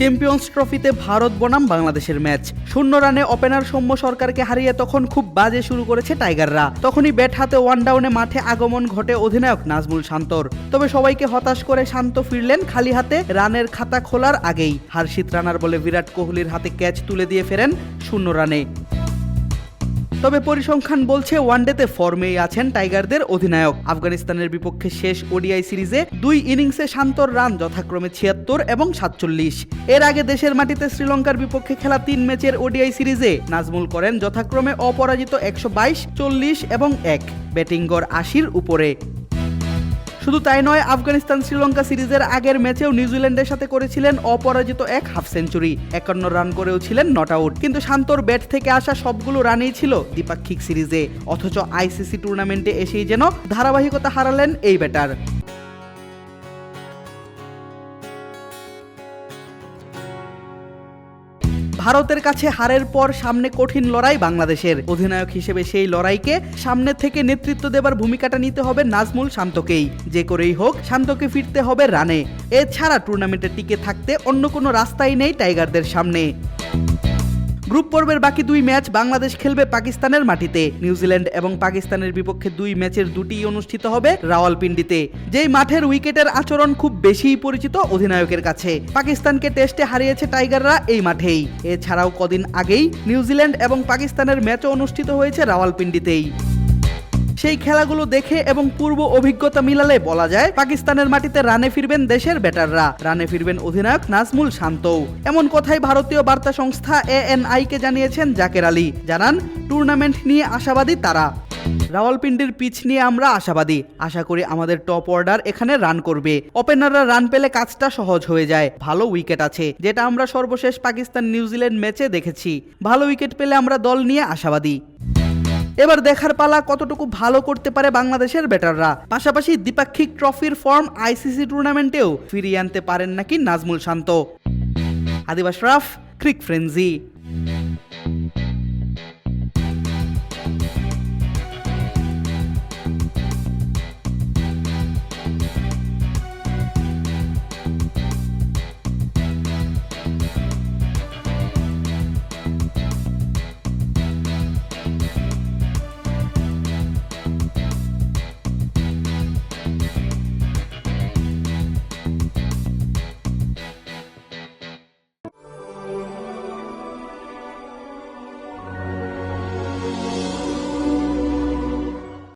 Champions ট্রফিতে ভারত বনাম বাংলাদেশের ম্যাচ। শূন্য রানে ওপেনার সৌম্য সরকারকে হারিয়ে তখন খুব বাজে শুরু করেছে টাইগাররা। তখনই ব্যাট হাতে ওয়ান ডাউনে মাঠে আগমন ঘটে অধিনায়ক নাজমুল শান্তর। তবে সবাইকে হতাশ করে শান্ত ফিরলেন খালি হাতে রানের খাতা খোলার আগেই। হার্ষিত রানার বলে বিরাট কোহলির হাতে ক্যাচ তুলে দিয়ে ফেরেন শূন্য রানে। তবে পরিসংখ্যান বলছে, ওয়ানডেতে ফর্মেই আছেন টাইগারদের অধিনায়ক। আফগানিস্তানের বিপক্ষে শেষ ওডিআই সিরিজে দুই ইনিংসে শান্তর রান, যথাক্রমে ছিয়াত্তর এবং সাতচল্লিশ। এর আগে দেশের মাটিতে শ্রীলঙ্কার বিপক্ষে খেলা তিন ম্যাচের ওডিআই সিরিজে নাজমুল করেন, যথাক্রমে অপরাজিত একশো বাইশ, চল্লিশ এবং এক। ব্যাটিং গড় আশির উপরে। শুধু তাই নয়, আফগানিস্তান শ্রীলঙ্কা সিরিজের আগের ম্যাচেও নিউজিল্যান্ডের সাথে করেছিলেন অপরাজিত এক হাফ সেঞ্চুরি। একান্ন রান করেও ছিলেন নট আউট। কিন্তু শান্তর ব্যাট থেকে আসা সবগুলো রানই ছিল দ্বিপাক্ষিক সিরিজে। অথচ আইসিসি টুর্নামেন্টে এসেই যেন ধারাবাহিকতা হারালেন এই ব্যাটার। ভারতের কাছে হারের পর সামনে কঠিন লড়াই বাংলাদেশের। অধিনায়ক হিসেবে সেই লড়াইকে সামনে থেকে নেতৃত্ব দেবার ভূমিকাটা নিতে হবে নাজমুল শান্তকেই। যে করেই হোক, শান্তকে ফিরতে হবে রানে। এছাড়া টুর্নামেন্টে টিকে থাকতে অন্য কোনো রাস্তাই নেই টাইগারদের সামনে। গ্রুপ পর্বের বাকি দুই ম্যাচ বাংলাদেশ খেলবে পাকিস্তানের মাটিতে। নিউজিল্যান্ড এবং পাকিস্তানের বিপক্ষে দুই ম্যাচের দুটি অনুষ্ঠিত হবে রাওয়ালপিন্ডিতে। যেই মাঠের উইকেটের আচরণ খুব বেশিই পরিচিত অধিনায়কের কাছে। পাকিস্তানকে টেস্টে হারিয়েছে টাইগাররা এই মাঠেই। এছাড়াও কদিন আগেই নিউজিল্যান্ড এবং পাকিস্তানের ম্যাচও অনুষ্ঠিত হয়েছে রাওয়ালপিন্ডিতেই। সেই খেলাগুলো দেখে এবং পূর্ব অভিজ্ঞতা মিলালে বলা যায় পাকিস্তানের মাটিতে রানে ফিরবেন দেশের ব্যাটাররা। রানে ফিরবেন অধিনায়ক নাজমুল শান্তও। এমন কথাই ভারতীয় বার্তা সংস্থা এএনআই কে জানিয়েছেন জাকের আলী। জানান, টুর্নামেন্ট নিয়ে আশাবাদী তারা। রাওয়ালপিন্ডির পিচ নিয়ে আমরা আশাবাদী। আশা করি আমাদের টপ অর্ডার এখানে রান করবে। ওপেনাররা রান পেলে কাজটা সহজ হয়ে যায়। ভালো উইকেট আছে, যেটা আমরা সর্বশেষ পাকিস্তান নিউজিল্যান্ড ম্যাচে দেখেছি। ভালো উইকেট পেলে আমরা দল নিয়ে আশাবাদী। এবার দেখার পালা কতটুকু ভালো করতে পারে বাংলাদেশের ব্যাটাররা। পাশাপাশি দ্বিপাক্ষিক ট্রফির ফর্ম আইসিসি টুর্নামেন্টেও ফিরিয়ে আনতে পারেন নাকি নাজমুল শান্ত। আদিবাস রাফ, ক্রিক ফ্রেন্জি